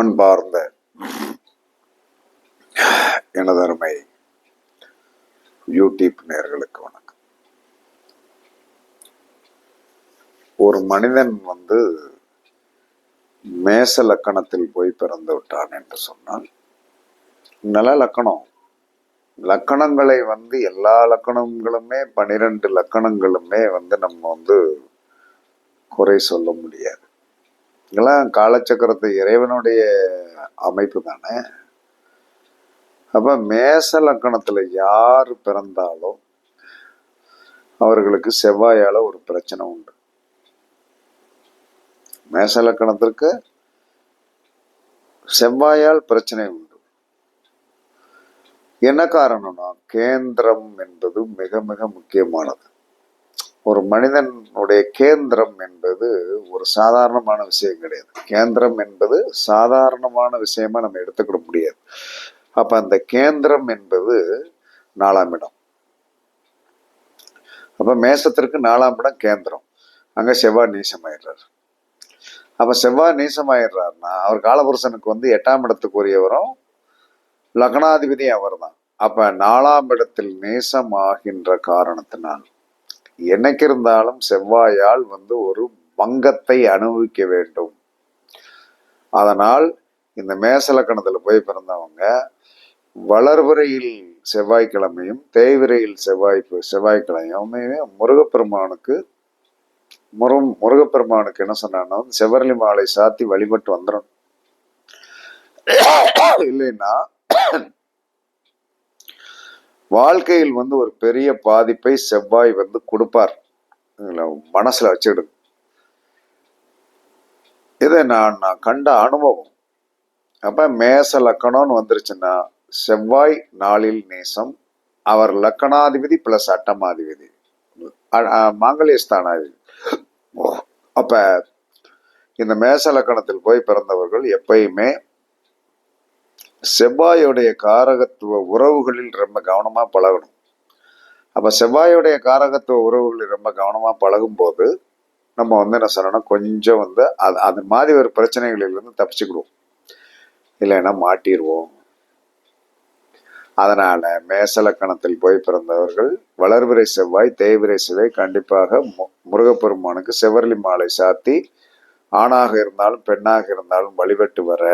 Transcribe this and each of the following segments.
அன்பார்ந்த எனதருமை யூடியூப் நேர்களுக்கு வணக்கம். ஒரு மனிதன் வந்து மேச லக்கணத்தில் போய் பிறந்து விட்டான் என்று சொன்னால் நல்ல லக்கணம்? லக்கணங்களை வந்து எல்லா லக்கணங்களுமே பனிரெண்டு லக்கணங்களுமே வந்து நம்ம வந்து குறை சொல்ல முடியாது. இதெல்லாம் காலச்சக்கரத்து இறைவனுடைய அமைப்பு தானே. அப்போ மேச லக்கணத்தில் யார் பிறந்தாலும் அவர்களுக்கு செவ்வாயால் ஒரு பிரச்சனை உண்டு. மேச லக்கணத்திற்கு செவ்வாயால் பிரச்சனை உண்டு. என்ன காரணம்னா கேந்திரம் என்பது மிக மிக முக்கியமானது. ஒரு மனிதனுடைய கேந்திரம் என்பது ஒரு சாதாரணமான விஷயம் கிடையாது. கேந்திரம் என்பது சாதாரணமான விஷயமா நம்ம எடுத்துக்கிட முடியாது. அப்ப அந்த கேந்திரம் என்பது நாலாம் இடம். அப்ப மேசத்திற்கு நாலாம் இடம் கேந்திரம். அங்க செவ்வாய் நீசமாயிடுறாரு. அப்ப செவ்வாய் நீசமாயிடுறாருன்னா அவர் காலபுருஷனுக்கு வந்து எட்டாம் இடத்துக்குரியவரும் லக்னாதிபதி அவர் தான் அப்ப நாலாம் இடத்தில் நேசமாகின்ற காரணத்தினால் என்னைக்கு இருந்தாலும் செவ்வாயால் வந்து ஒரு பங்கத்தை அனுபவிக்க வேண்டும். அதனால் இந்த மேசலக்கணத்தில் போய் பிறந்தவங்க வளர்விரையில் செவ்வாய்க்கிழமையும் தேய்விரையில் செவ்வாய் செவ்வாய்க்கிழமையுமே முருகப்பெருமானுக்கு முரு முருகப்பெருமானுக்கு என்ன சொன்னான்னா செவ்வரளி மாலை சாத்தி வழிபட்டு வந்துடும் இல்லைன்னா வாழ்க்கையில் வந்து ஒரு பெரிய பாதிப்பை செவ்வாய் வந்து கொடுப்பார். மனசில் மனசுல இதை நான் நான் கண்ட அனுபவம். அப்ப மேச லக்கணம்னு வந்துருச்சுன்னா செவ்வாய் நாளில் நேசம் அவர் லக்கணாதிபதி பிளஸ் அட்டமாதிபதி. அ- மாங்கல்ய ஸ்தானாதிபதி. அப்ப இந்த மேச லக்கணத்தில் போய் பிறந்தவர்கள் எப்பயுமே செவ்வாயுடைய காரகத்துவ உறவுகளில் ரொம்ப கவனமா பழகணும். அப்ப செவ்வாயுடைய காரகத்துவ உறவுகளில் ரொம்ப கவனமா பழகும் போது நம்ம வந்து என்ன சொல்லணும் கொஞ்சம் வந்து அது அது மாதிரி ஒரு பிரச்சனைகளிலிருந்து தப்பிச்சுக்கிடுவோம். இல்லைன்னா மாட்டிடுவோம் அதனால மேசலக்கணத்தில் போய் பிறந்தவர்கள் வளர்பிறை செவ்வாய் தேய்பிறை செவ்வாய் கண்டிப்பாக மு- முருகப்பெருமானுக்கு செவரலி மாலை சாத்தி ஆணாக இருந்தாலும் பெண்ணாக இருந்தாலும் வழிபட்டு வர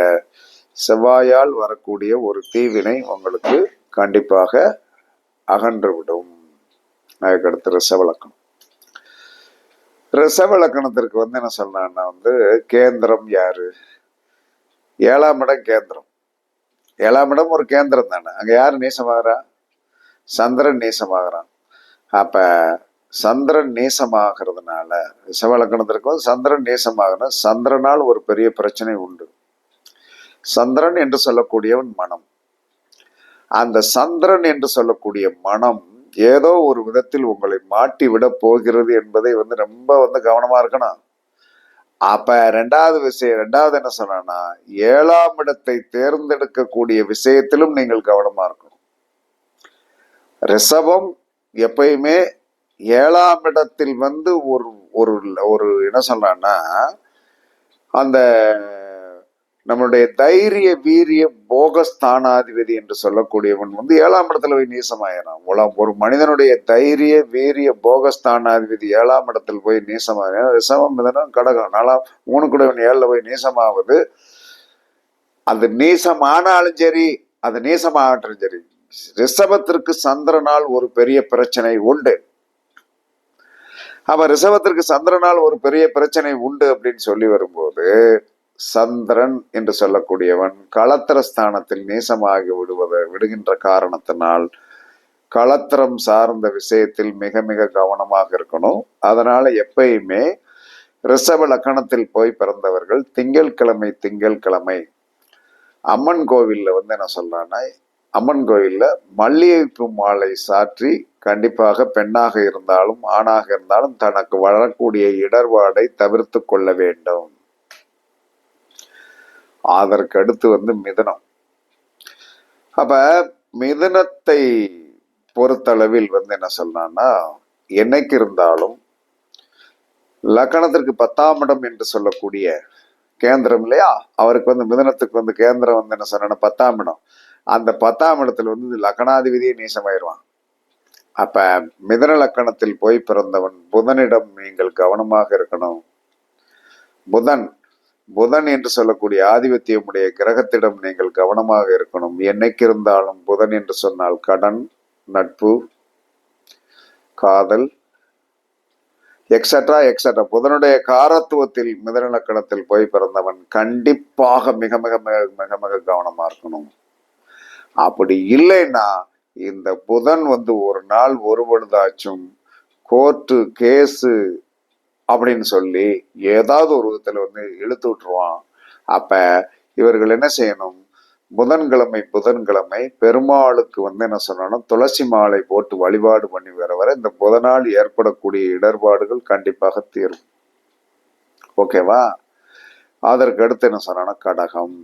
செவ்வாயால் வரக்கூடிய ஒரு தீவினை உங்களுக்கு கண்டிப்பாக அகன்றுவிடும். அதுக்கடுத்து ரிசவலக்கணம் ரிசவலக்கணத்திற்கு வந்து என்ன சொல்லலாம்னா வந்து கேந்திரம் யாரு? ஏழாம் இடம் கேந்திரம். ஏழாம் இடம் ஒரு கேந்திரம் தானே. அங்க யார் நேசமாகறா? சந்திரன் நேசமாகறான். அப்ப சந்திரன் நேசமாகிறதுனால ரிசவலக்கணத்திற்கு வந்து சந்திரன் நேசமாகணும் சந்திரனால் ஒரு பெரிய பிரச்சனை உண்டு. சந்திரன் என்று சொல்லக்கூடியவன் மனம். அந்த சந்திரன் என்று சொல்லக்கூடிய மனம் ஏதோ ஒரு விதத்தில் உங்களை மாட்டி விட போகிறது என்பதை வந்து ரொம்ப வந்து கவனமா இருக்கணும். அப்ப ரெண்டாவது விஷயம் ரெண்டாவது என்ன சொன்னா ஏழாம் இடத்தை தேர்ந்தெடுக்கக்கூடிய விஷயத்திலும் நீங்கள் கவனமா இருக்கணும். ரிஷபம் எப்பயுமே ஏழாம் இடத்தில் வந்து ஒரு ஒரு ஒரு என்ன சொல்றான்னா அந்த நம்மளுடைய தைரிய வீரிய போகஸ்தானாதிபதி என்று சொல்லக்கூடியவன் வந்து ஏழாம் இடத்துல போய் நீசமாயிறான். உலகம் ஒரு மனிதனுடைய தைரிய வீரிய போகஸ்தானாதிபதி ஏழாம் இடத்துல போய் நீசமாயிறான். ரிசவம் மிதனம் கடகம். நாலாம் மூணு கூடவன் ஏழில் போய் நீசமாவது அது நீசமானாலும் சரி அது நீசமாகட்டும் சரி ரிஷபத்திற்கு சந்திரனால் ஒரு பெரிய பிரச்சனை உண்டு. அப்ப ரிஷபத்திற்கு சந்திரனால் ஒரு பெரிய பிரச்சனை உண்டு அப்படின்னு சொல்லி வரும்போது சந்திரன் என்று சொல்லக்கூடியவன் களத்திர ஸ்தானத்தில் நேசமாகி விடுவதை விடுகின்ற காரணத்தினால் களத்திரம் சார்ந்த விஷயத்தில் மிக மிக கவனமாக இருக்கணும். அதனால எப்பயுமே ரிஷப லக்கணத்தில் போய் பிறந்தவர்கள் திங்கட்கிழமை திங்கட்கிழமை அம்மன் கோவில்ல வந்து என்ன சொல்றேன்னா அம்மன் கோவிலில் மல்லிகைப்பூ மாலை சாற்றி கண்டிப்பாக பெண்ணாக இருந்தாலும் ஆணாக இருந்தாலும் தனக்கு வளரக்கூடிய இடர்பாடை தவிர்த்து கொள்ள வேண்டும். அதற்கு அடுத்து வந்து மிதனம். அப்ப மிதுனத்தை பொறுத்தளவில் வந்து என்ன சொல்லலாம்னா என்னைக்கு இருந்தாலும் லக்கணத்திற்கு பத்தாம் இடம் என்று சொல்லக்கூடிய கேந்திரம் இல்லையா? அவருக்கு வந்து மிதனத்துக்கு வந்து கேந்திரம் வந்து என்ன சொன்னா பத்தாம் இடம். அந்த பத்தாம் இடத்துல வந்து லக்கணாதிபதியை நீசமாயிருவான். அப்ப மிதன லக்கணத்தில் போய் பிறந்தவன் புதனிடம் நீங்கள் கவனமாக இருக்கணும். புதன் புதன் என்று சொல்லக்கூடிய ஆதிபத்தியமுடைய கிரகத்திடம் நீங்கள் கவனமாக இருக்கணும். என்னைக்கு இருந்தாலும் புதன் என்று சொன்னால் கடன் நட்பு காதல் எக்ஸட்ரா எக்ஸட்ரா புதனுடைய காரத்துவத்தில் மிதனலக்கணத்தில் போய் பிறந்தவன் கண்டிப்பாக மிக மிக மிக மிக மிக கவனமா இருக்கணும். அப்படி இல்லைன்னா இந்த புதன் வந்து ஒரு நாள் ஒரு பொழுதாச்சும் கோர்ட்டு கேஸு அப்படின்னு சொல்லி ஏதாவது ஒரு விதத்துல வந்து இழுத்து விட்டுருவான். அப்ப இவர்கள் என்ன செய்யணும்? புதன்கிழமை புதன்கிழமை பெருமாளுக்கு வந்து என்ன சொல்லணும்? துளசி மாலை போட்டு வழிபாடு பண்ணி வர வர இந்த புதனால் ஏற்படக்கூடிய இடர்பாடுகள் கண்டிப்பாக தீரும். ஓகேவா? அதற்கு அடுத்து என்ன சொன்னா கடகம்.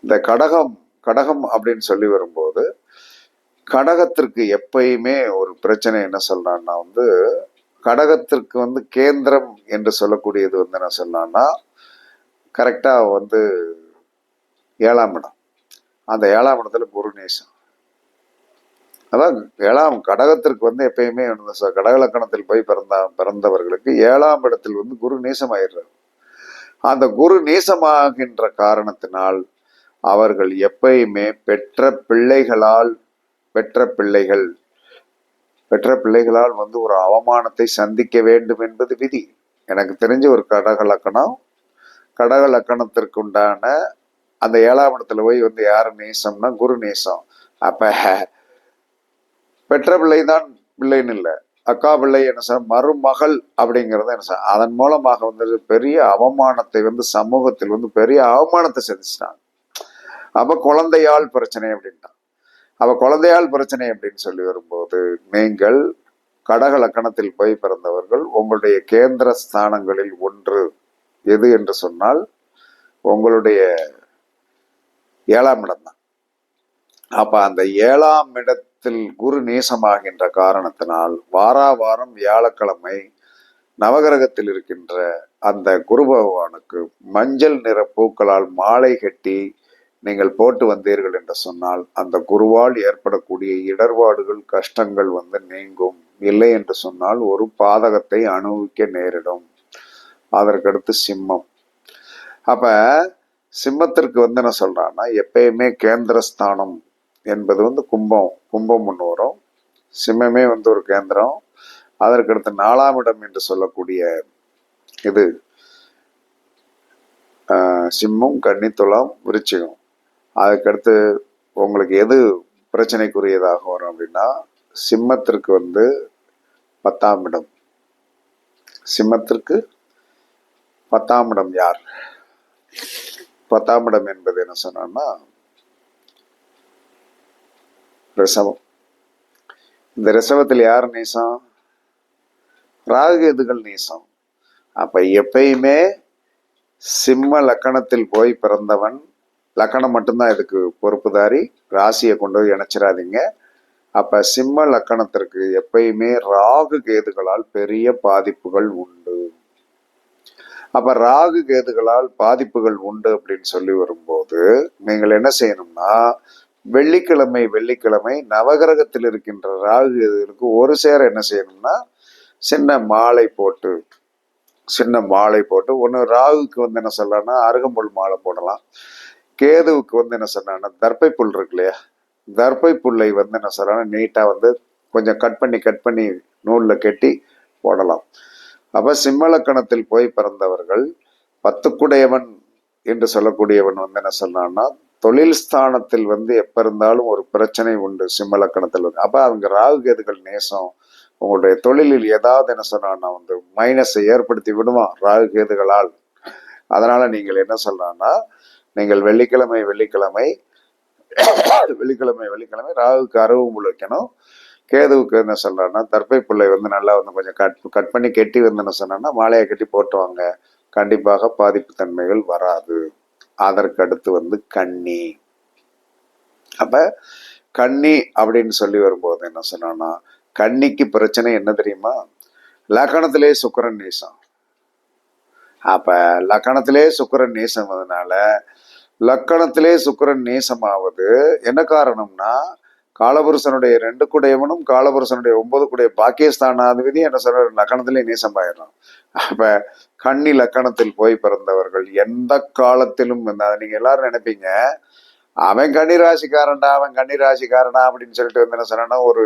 இந்த கடகம் கடகம் அப்படின்னு சொல்லி வரும்போது கடகத்திற்கு எப்பயுமே ஒரு பிரச்சனை என்ன சொல்றான்னா வந்து கடகத்திற்கு வந்து கேந்திரம் என்று சொல்லக்கூடியது வந்து என்ன சொல்லலாம்னா கரெக்டாக வந்து ஏழாம் இடம். அந்த ஏழாம் இடத்துல குரு நேசம் அதான் ஏழாம் கடகத்திற்கு வந்து எப்பயுமே கடகலக்கணத்தில் போய் பிறந்த பிறந்தவர்களுக்கு ஏழாம் இடத்தில் வந்து குரு நேசமாயிடுறாரு. அந்த குரு நேசமாகின்ற காரணத்தினால் அவர்கள் எப்பயுமே பெற்ற பிள்ளைகளால் பெற்ற பிள்ளைகள் பெற்ற பிள்ளைகளால் வந்து ஒரு அவமானத்தை சந்திக்க வேண்டும் என்பது விதி. எனக்கு தெரிஞ்ச ஒரு கடக லக்கணம். கடக லக்கணத்திற்கு உண்டான அந்த ஏழாம் இடத்துல போய் வந்து யாரு நேசம்னா குரு நேசம். அப்ப பெற்ற பிள்ளை தான் பிள்ளைன்னு இல்லை. அக்கா பிள்ளை என்ன சார் மருமகள் அப்படிங்கிறது என்ன சார் அதன் மூலமாக வந்து பெரிய அவமானத்தை வந்து சமூகத்தில் வந்து பெரிய அவமானத்தை சந்திச்சிட்டாங்க. அப்ப குழந்தையால் பிரச்சனை அப்படின்ட்டான். அப்ப குழந்தையால் பிரச்சனை அப்படின்னு சொல்லி வரும்போது நீங்கள் கடக லக்கணத்தில் போய் பிறந்தவர்கள் உங்களுடைய கேந்திர ஸ்தானங்களில் ஒன்று எது என்று சொன்னால் உங்களுடைய ஏழாம் இடம் தான். அப்ப அந்த ஏழாம் இடத்தில் குரு நேசமாகின்ற காரணத்தினால் வாரா வாரம் வியாழக்கிழமை நவகிரகத்தில் இருக்கின்ற அந்த குரு பகவானுக்கு மஞ்சள் நிற பூக்களால் மாலை கட்டி நீங்கள் போட்டு வந்தீர்கள் என்று சொன்னால் அந்த குருவால் ஏற்படக்கூடிய இடர்பாடுகள் கஷ்டங்கள் வந்து நீங்கும். இல்லை என்று சொன்னால் ஒரு பாதகத்தை அனுபவிக்க நேரிடும். அதற்கடுத்து சிம்மம். அப்ப சிம்மத்திற்கு வந்து என்ன சொல்றான்னா எப்பயுமே கேந்திரஸ்தானம் என்பது வந்து கும்பம் கும்பம் ஒன்று வரும் சிம்மமே வந்து ஒரு கேந்திரம். அதற்கடுத்து நாலாம் இடம் என்று சொல்லக்கூடிய இது ஆஹ், சிம்மம் கன்னித்துலாம் விருச்சிகம். அதுக்கடுத்து உங்களுக்கு எது பிரச்சனைக்குரியதாக வரும் அப்படின்னா சிம்மத்திற்கு வந்து பத்தாம் இடம். சிம்மத்திற்கு பத்தாம் இடம் யார்? பத்தாம் இடம் என்பது என்ன சொன்னோம்னா ரிசவம் இந்த ரிசவத்தில் யார் நேசம்? ராகுகேதுகள் நேசம்? அப்ப எப்பயுமே சிம்ம லக்கணத்தில் போய் பிறந்தவன் லக்கணம் மட்டும்தான் இதுக்கு பொறுப்புதாரி. ராசியை கொண்டு போய் இணைச்சிடாதீங்க அப்ப சிம்ம லக்கணத்திற்கு எப்பயுமே ராகு கேதுகளால் பெரிய பாதிப்புகள் உண்டு. அப்ப ராகு கேதுகளால் பாதிப்புகள் உண்டு அப்படின்னு சொல்லி வரும்போது நீங்கள் என்ன செய்யணும்னா வெள்ளிக்கிழமை வெள்ளிக்கிழமை நவகிரகத்தில் இருக்கின்ற ராகு கேதுகளுக்கு ஒரு சேர என்ன செய்யணும்னா சின்ன மாலை போட்டு சின்ன மாலை போட்டு ஒன்று ராகுக்கு வந்து என்ன சொல்லலாம்னா அருகம்புல் மாலை போடலாம். கேதுவுக்கு வந்து என்ன சொன்னா தர்பை புல் இருக்கு இல்லையா தர்பை புல்லை வந்து என்ன சொல்லலாம் நீட்டா வந்து கொஞ்சம் கட் பண்ணி கட் பண்ணி நூல்ல கட்டி போடலாம். அப்ப சிம்மலக்கணத்தில் போய் பிறந்தவர்கள் பத்துக்குடையவன் என்று சொல்லக்கூடியவன் வந்து என்ன சொன்னான்னா தொழில் ஸ்தானத்தில் வந்து எப்ப இருந்தாலும் ஒரு பிரச்சனை உண்டு சிம்மலக்கணத்தில் வந்து. அப்ப அவங்க ராகு கேதுகள் நேசம் உங்களுடைய தொழிலில் ஏதாவது என்ன சொன்னான்னா வந்து மைனஸை ஏற்படுத்தி விடுவான் ராகு கேதுகளால். அதனால நீங்கள் என்ன சொல்றான்னா நீங்கள் வெள்ளிக்கிழமை வெள்ளிக்கிழமை வெள்ளிக்கிழமை வெள்ளிக்கிழமை ராகுக்கு அரவு வைக்கணும் கேதுவுக்கு என்ன சொல்றான்னா தற்பை பிள்ளை வந்து நல்லா வந்து கொஞ்சம் கட் கட் பண்ணி கெட்டி வந்து என்ன சொன்னா மாலையை கட்டி போட்டுவாங்க. கண்டிப்பாக பாதிப்பு தன்மைகள் வராது. அதற்கு அடுத்து வந்து கன்னி அப்ப கன்னி அப்படின்னு சொல்லி வரும்போது என்ன சொன்னோன்னா கன்னிக்கு பிரச்சனை என்ன தெரியுமா? லக்கணத்திலே சுக்கரன் நேசம். அப்ப லக்கணத்திலே சுக்கிரன் நேசம்னால லக்கணத்திலே சுக்கிரன் நேசமாவது என்ன காரணம்னா காலபுருஷனுடைய ரெண்டு குடையவனும் காலபுருஷனுடைய ஒன்பது குடைய பாக்கியஸ்தானாதிபதி என்ன சொல்ற லக்கணத்திலே நேசமாயிடும் அப்ப கன்னி லக்கணத்தில் போய் பிறந்தவர்கள் எந்த காலத்திலும் வந்து நீங்க எல்லாரும் நினைப்பீங்க. அவன் கன்னி ராசிக்காரன்டா அவன் கன்னி ராசிக்காரனா அப்படின்னு சொல்லிட்டு வந்து என்ன சொன்னா ஒரு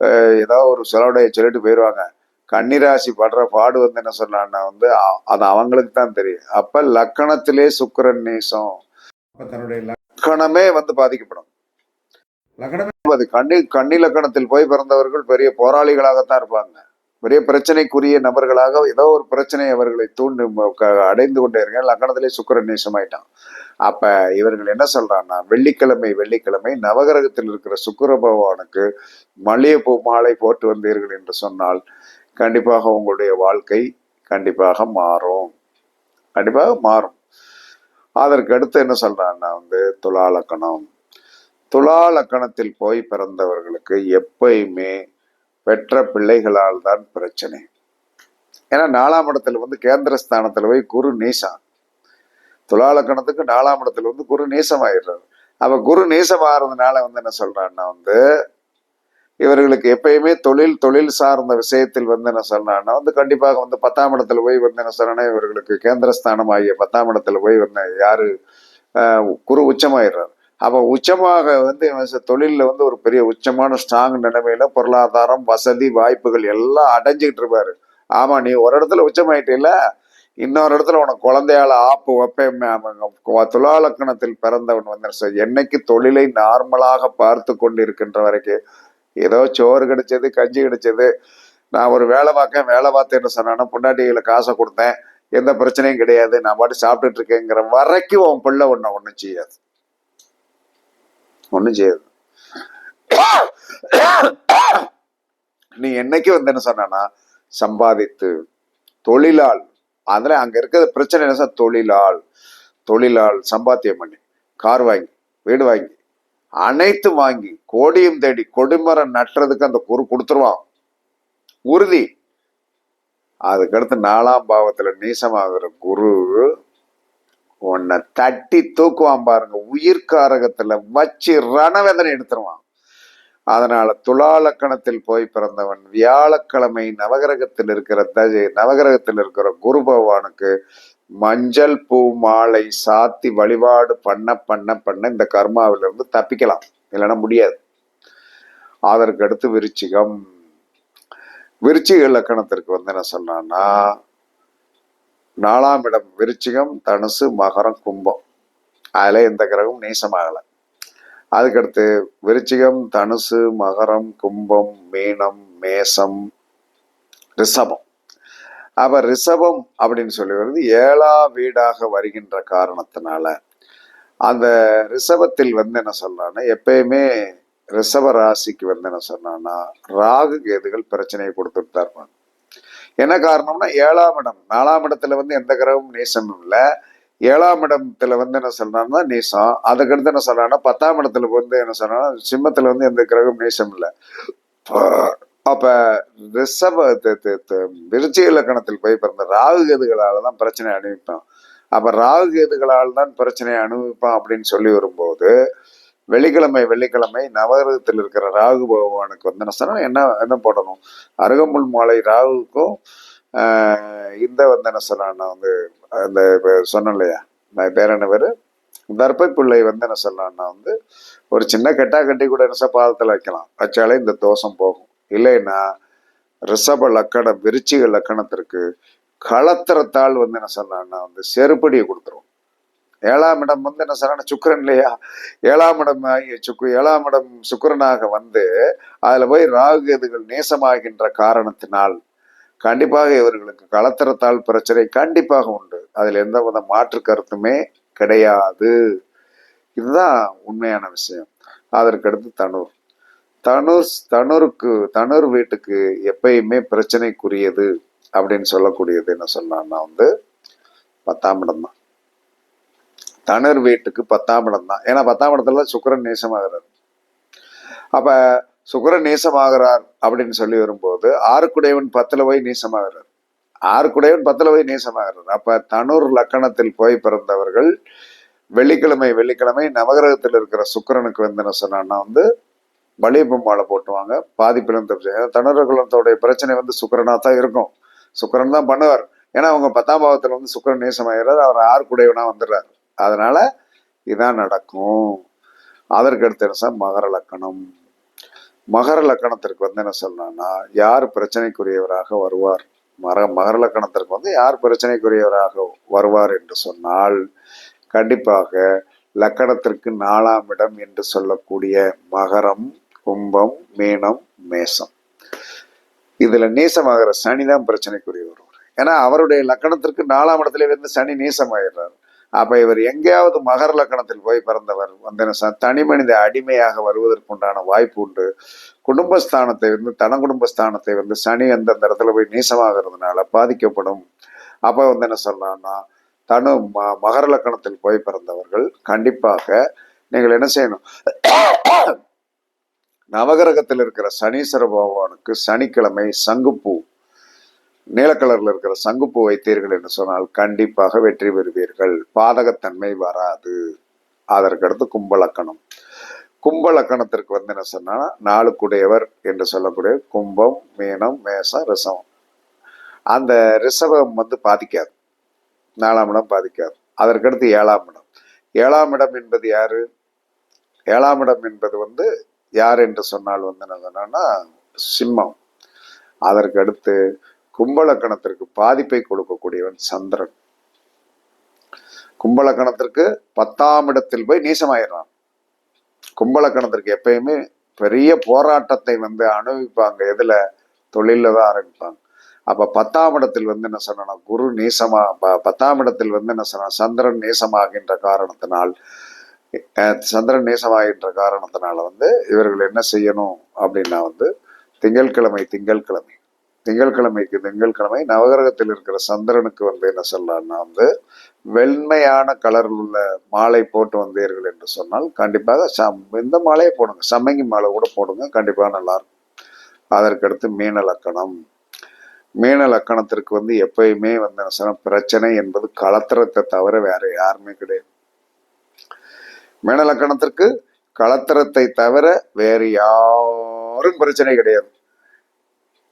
அஹ், ஏதோ ஒரு சொலவுடைய சொல்லிட்டு போயிடுவாங்க கன்னிராசி படுற பாடு வந்து என்ன சொன்னான்னா வந்து அது அவங்களுக்கு தான் தெரியும். அப்ப லக்கணத்திலே சுக்கரன் நேசம். தன்னுடைய லக்கணமே வந்து பாதிக்கப்படும். லக்கணமே கண்ணி கன்னி லக்கணத்தில் போய் பிறந்தவர்கள் பெரிய போராளிகளாகத்தான் இருப்பாங்க. பெரிய பிரச்சனைக்குரிய நபர்களாக ஏதோ ஒரு பிரச்சனை அவர்களை தூண்டு அடைந்து கொண்டே இருக்க லக்கணத்திலே சுக்கிரன் நேசமாயிட்டான். அப்ப இவர்கள் என்ன சொல்றாங்கன்னா வெள்ளிக்கிழமை வெள்ளிக்கிழமை நவகிரகத்தில் இருக்கிற சுக்கிர பகவானுக்கு மல்லிகைப்பூ மாலை போட்டு வந்தீர்கள் என்று சொன்னால் கண்டிப்பாக உங்களுடைய வாழ்க்கை கண்டிப்பாக மாறும். கண்டிப்பாக மாறும். அதற்கு அடுத்து என்ன சொல்றான்னா வந்து துலா லக்கணம். துலா லக்கணத்தில் போய் பிறந்தவர்களுக்கு எப்பயுமே பெற்ற பிள்ளைகளால் தான் பிரச்சனை. ஏன்னா நாலாம் இடத்துல வந்து கேந்திரஸ்தானத்தில் போய் குரு நீசம். துலா லக்கணத்துக்கு நாலாம் இடத்துல வந்து குரு நீசமாயிடுறாரு. அப்ப குரு நீசமாகிறதுனால வந்து என்ன சொல்றான்னா வந்து இவர்களுக்கு எப்பயுமே தொழில் தொழில் சார்ந்த விஷயத்தில் வந்து என்ன சொல்றான்னா வந்து கண்டிப்பாக வந்து பத்தாம் இடத்துல போய் வந்து என்ன சொன்னா இவர்களுக்கு கேந்திரஸ்தானம் ஆகிய பத்தாம் இடத்துல போய் வந்து யாரு குரு உச்சமாயிடுறாரு. அப்ப உச்சமாக வந்து தொழிலில் வந்து ஒரு பெரிய உச்சமான ஸ்ட்ராங் நிலைமையில பொருளாதாரம் வசதி வாய்ப்புகள் எல்லாம் அடைஞ்சுக்கிட்டு இருப்பாரு. ஆமா நீ ஒரு இடத்துல உச்சமாயிட்டில இன்னொரு இடத்துல உனக்கு குழந்தையால ஆப்பு வைப்பேன் பிறந்தவன் வந்து என்னைக்கு தொழிலை நார்மலாக பார்த்து கொண்டு இருக்கின்ற வரைக்கும் ஏதோ சோறு கிடைச்சது கஞ்சி கிடைச்சது. நான் ஒரு வேலை பார்க்கேன் வேலை பார்த்தேன்னு சொன்னேன்னா பொண்டாட்டிகளை காசை கொடுத்தேன் எந்த பிரச்சனையும் கிடையாது நான் பாட்டு சாப்பிட்டுட்டு இருக்கேங்கிற வரைக்கும் உன் பிள்ளை ஒன்ன ஒன்றும் செய்யாது. ஒன்றும் செய்யாது. நீ என்னைக்கு வந்தேன்னு என்ன சொன்னா சம்பாதித்து தொழிலால் அதில் அங்க இருக்கிற பிரச்சனை என்ன சார் தொழிலால் தொழிலால் சம்பாத்தியம் பண்ணி. கார் வாங்கி வீடு வாங்கி. அனைத்து வாங்கி கோடியும் தேடி கொடிமரம் நட்டுறதுக்கு அந்த குரு கொடுத்துருவான். உறுதி. அதுக்கடுத்து நாலாம் பாவத்துல நீசமாகிற குரு உன்னை தட்டி தூக்குவான் பாருங்க. உயிர்காரகத்துல வச்சு ரணவேதனை எடுத்துருவான். அதனால துலாலக்கணத்தில் போய் பிறந்தவன் வியாழக்கிழமை நவகிரகத்தில் இருக்கிற தஜை நவகிரகத்தில் இருக்கிற குரு பகவானுக்கு மஞ்சள் பூ மாலை சாத்தி வழிபாடு பண்ண பண்ண பண்ண இந்த கர்மாவிலிருந்து தப்பிக்கலாம். இல்லைன்னா முடியாது. அதற்கு அடுத்து விருச்சிகம். விருச்சிக லக்கணத்திற்கு வந்து என்ன சொன்னான்னா நாலாம் இடம் விருச்சிகம் தனுசு மகரம் கும்பம். அதில் எந்த கிரகம் நீசமாகலை. அதுக்கடுத்து விருச்சிகம் தனுசு மகரம் கும்பம் மீனம் மேசம் ரிஷபம். அப்ப ரிஷபம் அப்படின்னு சொல்லி வருது ஏழா வீடாக வருகின்ற காரணத்தினால. அந்த ரிஷபத்தில் வந்து என்ன சொல்றான்னா எப்பயுமே ரிஷப ராசிக்கு வந்து என்ன சொன்னான்னா ராகு கேதுகள் பிரச்சனையை கொடுத்துட்டு தான் இருப்பாங்க. என்ன காரணம்னா ஏழாம் இடம் நாலாம் இடத்துல வந்து எந்த கிரகமும் நேசமும் இல்லை. ஏழாம் இடத்துல வந்து என்ன சொல்றான்னா நேசம். அதுக்கடுத்து என்ன சொல்றான்னா பத்தாம் இடத்துல வந்து என்ன சொல்றான்னா சிம்மத்துல வந்து எந்த கிரகம் நேசம் இல்லை. அப்ப ரிஷப விருச்சி விருச்சிக இலக்கணத்தில் போய் பிறந்த ராகு கேதுகளால் தான் பிரச்சனை அனுபவிப்பான். அப்ப ராகு கேதுகளால் தான் பிரச்சனையை அனுபவிப்பான் அப்படின்னு சொல்லி வரும்போது வெள்ளிக்கிழமை வெள்ளிக்கிழமை நவகிரகத்தில் இருக்கிற ராகு பகவானுக்கு வந்து என்ன என்ன என்ன போடணும்? அருகம்புல் மாலை ராகுக்கும் இந்த வந்து என்ன சொன்னா வந்து அந்த இப்போ சொன்னேன் இல்லையா பேர் என்ன பேரு? தர்ப்பை பிள்ளை வந்து என்ன சொல்லலாம்னா வந்து ஒரு சின்ன கெட்டா கட்டி கூட என்ன பாதத்தில் வைக்கலாம். வச்சாலே இந்த தோஷம் போகும். இல்லைன்னா ரிஷப லக்கணம் விருச்சிக லக்கணத்திற்கு களத்திரத்தால் வந்து என்ன சொல்லலாம்னா வந்து செருப்படியை கொடுத்துரும். ஏழாம் இடம் வந்து என்ன சொல்லணும் சுக்கரன் இல்லையா? ஏழாம் இடம் ஆகிய சுக்கு ஏழாம் இடம் சுக்கரனாக வந்து அதில் போய் ராகு கேதுகள் நேசமாகின்ற காரணத்தினால் கண்டிப்பாக இவர்களுக்கு களத்திரத்தால் பிரச்சனை கண்டிப்பாக உண்டு. அதில் எந்த வித மாற்று கருத்துமே கிடையாது. இதுதான் உண்மையான விஷயம். அதற்கடுத்து தனூர். தனுர் தனுருக்கு தனுர் வீட்டுக்கு எப்பயுமே பிரச்சனைக்குரியது அப்படின்னு சொல்லக்கூடியது என்ன சொன்னான்னா வந்து பத்தாம் இடம் தான். தனுர் வீட்டுக்கு பத்தாம் இடம் தான். ஏன்னா பத்தாம் இடத்துல சுக்கரன் நேசமாகிறார். அப்ப சுக்கரன் நேசமாகிறார் அப்படின்னு சொல்லி வரும்போது ஆறுக்குடையவன் பத்துல போய் நேசமாகிறார். ஆறுக்குடையவன் பத்துல போய் நேசமாகிறார். அப்ப தனுர் லக்கணத்தில் போய் பிறந்தவர்கள் வெள்ளிக்கிழமை வெள்ளிக்கிழமை நவகிரகத்தில் இருக்கிற சுக்கரனுக்கு வந்து என்ன சொன்னான்னா வந்து வலியப்பம் மாலை போட்டுவாங்க பாதிப்பிலும் தப்பு தனுரகுலத்தோடைய பிரச்சனை வந்து சுக்கரனாக தான் இருக்கும். சுக்கரன் தான் பண்ணுவார். ஏன்னா அவங்க பத்தாம் பாவத்தில் வந்து சுக்கரன் நேசமாகிறார் அவர் ஆறு குடையவனாக வந்துடுறாரு. அதனால இதான் நடக்கும். அதற்கு அடுத்த என்ன சார் மகர லக்கணம். மகர லக்கணத்திற்கு வந்து என்ன சொல்லணும்னா யார் பிரச்சனைக்குரியவராக வருவார்? மர மகர லக்கணத்திற்கு வந்து யார் பிரச்சனைக்குரியவராக வருவார் என்று சொன்னால் கண்டிப்பாக லக்கணத்திற்கு நாலாம் இடம் என்று சொல்லக்கூடிய மகரம் கும்பம் மீனம் மேசம். இதுல நீசமாகிற சனி தான் பிரச்சனைக்குரியவர் ஏன்னா அவருடைய லக்கணத்திற்கு நாலாம் இடத்துல இருந்து சனி நீசமாயிடுறார். அப்ப இவர் எங்கேயாவது மகர லக்கணத்தில் போய் பிறந்தவர் வந்து என்ன தனி மனித அடிமையாக வருவதற்குண்டான வாய்ப்பு உண்டு. குடும்பஸ்தானத்தை வந்து தன குடும்பஸ்தானத்தை வந்து சனி அந்தந்த இடத்துல போய் நீசமாகிறதுனால பாதிக்கப்படும். அப்ப வந்து என்ன சொல்லலாம்னா தனு ம மகர லக்கணத்தில் போய் பிறந்தவர்கள் கண்டிப்பாக நீங்கள் என்ன செய்யணும்? நவகிரகத்தில் இருக்கிற சனீஸ்வர பகவானுக்கு சனிக்கிழமை சங்குப்பூ. நீல இருக்கிற சங்குப்பூ வைத்தீர்கள் என்று சொன்னால் கண்டிப்பாக வெற்றி பெறுவீர்கள். பாதகத்தன்மை வராது. அதற்கடுத்து கும்பலக்கணம். கும்பலக்கணத்திற்கு வந்து என்ன சொன்னா நாளுக்குடையவர் என்று சொல்லக்கூடிய கும்பம் மீனம் மேசம் ரிசவம் அந்த ரிசவம் வந்து பாதிக்காது. நாலாம் இடம் பாதிக்காது. அதற்கடுத்து ஏழாம் இடம். ஏழாம் இடம் என்பது யாரு? ஏழாம் இடம் என்பது வந்து யார் என்று சொன்னால் வந்து என்னன்னா சிம்மம். அதற்கு அடுத்து கும்பலக்கணத்திற்கு பாதிப்பை கொடுக்கக்கூடியவன் சந்திரன். கும்பலக்கணத்திற்கு பத்தாம் இடத்தில் போய் நீசமாயிடுறான். கும்பலக்கணத்திற்கு எப்பயுமே பெரிய போராட்டத்தை வந்து அனுபவிப்பாங்க. எதுல? தொழில தான் ஆரம்பிப்பாங்க. அப்ப பத்தாம் இடத்தில் வந்து என்ன சொன்னா குரு நீசமா பத்தாம் இடத்தில் வந்து என்ன சொன்னா சந்திரன் நீசமாகின்ற காரணத்தினால் சந்திரன் நேசமாகின்ற காரணத்தினால வந்து இவர்கள் என்ன செய்யணும் அப்படின்னா வந்து திங்கட்கிழமை திங்கட்கிழமை திங்கட்கிழமைக்கு திங்கட்கிழமை நவகிரகத்தில் இருக்கிற சந்திரனுக்கு வந்து என்ன சொல்லலாம்னா வந்து வெண்மையான கலரில் உள்ள மாலை போட்டு வந்தீர்கள் என்று சொன்னால் கண்டிப்பாக சம் இந்த மாலையை போடுங்க. சம்மங்கி மாலை கூட போடுங்க. கண்டிப்பாக நல்லாயிருக்கும். அதற்கடுத்து மீன லக்கணம். மீன லக்கணத்திற்கு வந்து எப்பயுமே வந்து என்ன பிரச்சனை என்பது கலத்திரத்தை தவிர வேற யாருமே கிடையாது. மீன லக்கணத்திற்கு கலத்திரத்தை தவிர வேறு யாரும் பிரச்சனை கிடையாது.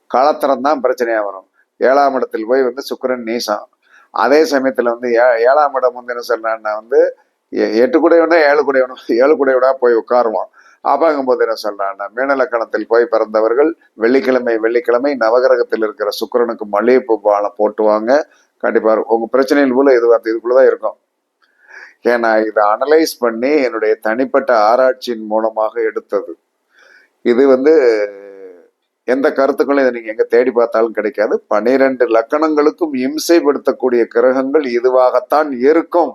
களத்திரம் தான் பிரச்சனையாக வரும். ஏழாம் இடத்தில் போய் வந்து சுக்கிரன் நீசம் அதே சமயத்தில் வந்து ஏ- ஏழாம் இடம் வந்து என்ன சொல்கிறான்னா வந்து எ- எட்டு குடையவனா ஏழு குடையவனா ஏழு குடையவனா போய் உட்காருவான். அப்பாங்கும்போது என்ன சொல்றான்னா மீனலக்கணத்தில் போய் பிறந்தவர்கள் வெள்ளிக்கிழமை வெள்ளிக்கிழமை நவகிரகத்தில் இருக்கிற சுக்கரனுக்கு மல்லிகைப்பூ பாலம் போட்டுவாங்க. கண்டிப்பாக இருக்கும். உங்க பிரச்சனைகள் போல இது இதுக்குள்ளதான் இருக்கும். ஏன்னா இதை அனலைஸ் பண்ணி என்னுடைய தனிப்பட்ட ஆராய்ச்சியின் மூலமாக எடுத்தது. இது வந்து எந்த கருத்துக்களும் இதை நீங்கள் எங்கே தேடி பார்த்தாலும் கிடைக்காது. பனிரெண்டு லக்கணங்களுக்கும் இம்சைப்படுத்தக்கூடிய கிரகங்கள் இதுவாகத்தான் இருக்கும்.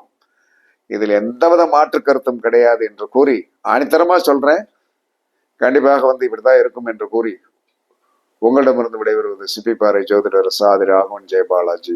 இதில் எந்தவித மாற்று கருத்தும் கிடையாது என்று கூறி ஆணித்தரமாக சொல்கிறேன் கண்டிப்பாக வந்து இப்படிதான் இருக்கும் என்று கூறி உங்களிடமிருந்து விடைபெறுவது சிப்பிப்பாறை ஜோதிடர் சாதி ராகவன் ஜெயபாலாஜி.